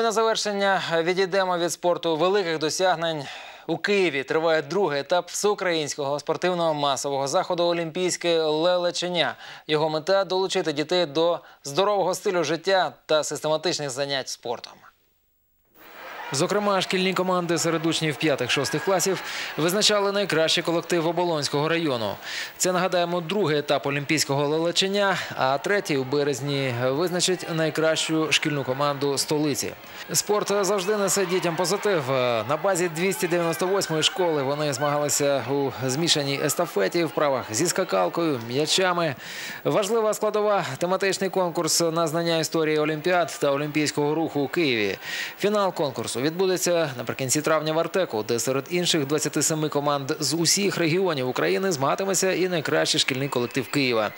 на завершення відійдемо від спорту великих досягнень. У Києві триває другий етап всеукраїнського спортивного масового заходу Олімпійське лелечення. Його мета долучити дітей до здорового стилю життя та систематичних занять спортом. Зокрема, шкільні команди серед учнів 5-6 класів визначали найкращий колектив Оболонського району. Це нагадаємо другий етап олімпійського лелечення, а третій у березні визначить найкращу шкільну команду столиці. Спорт завжди несе дітям позитив. На базі 298-ї школи вони змагалися у змішаній естафеті, вправах зі скакалкою, м'ячами. Важлива складова тематичний конкурс на знання історії олімпіад та олімпійського руху у Києві. Фінал конкурсу відбудеться наприкінці травня в Артеку, де серед інших 27 команд з усіх регіонів України змагатиметься і найкращий шкільний колектив Києва.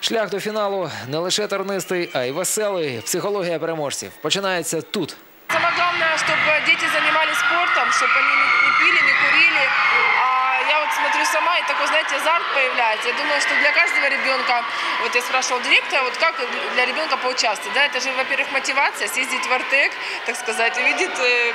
Шлях до фіналу не лише тернистий, а й веселий. Психологія переможців починається тут. Самое главное, чтобы дети занимались спортом, чтобы они не, не пили, не курили А я вот смотрю сама, и такой, знаете, азарт появляется. Я думаю, что для каждого ребенка, вот я спрашивала директора, вот как для ребенка поучаствовать. Да, это же, во-первых, мотивация, съездить в Артек, так сказать, увидеть э,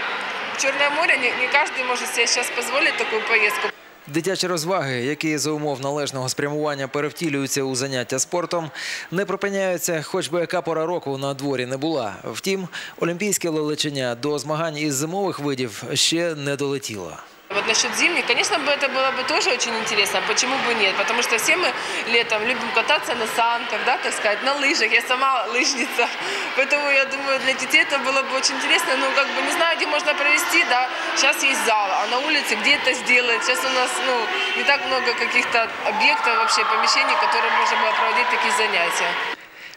Черное море. Не, не каждый может себе сейчас позволить такую поездку. Дитячі розваги, які за умов належного спрямування перевтілюються у заняття спортом, не припиняються, хоч би яка пора року на дворі не була. Втім, олімпійське лелечення до змагань із зимових видів ще не долетіло. Вот насчет зимних, конечно, бы это было бы тоже очень интересно. Почему бы нет? Потому что все мы летом любим кататься на санках, да, так сказать, на лыжах. Я сама лыжница. Поэтому я думаю, для детей это было бы очень интересно. Ну, как бы не знаю, где можно провести, да. Сейчас есть зал, а на улице где это сделать? Сейчас у нас, ну, не так много каких-то объектов вообще, помещений, которые можно было проводить такие занятия.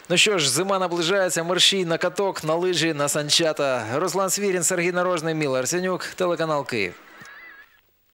Ну що ж, зима наближається, мерщій на каток, на лижі, на санчата. Руслан Свірін, Сергій Нарожний, Міла Арсенюк, телеканал Київ.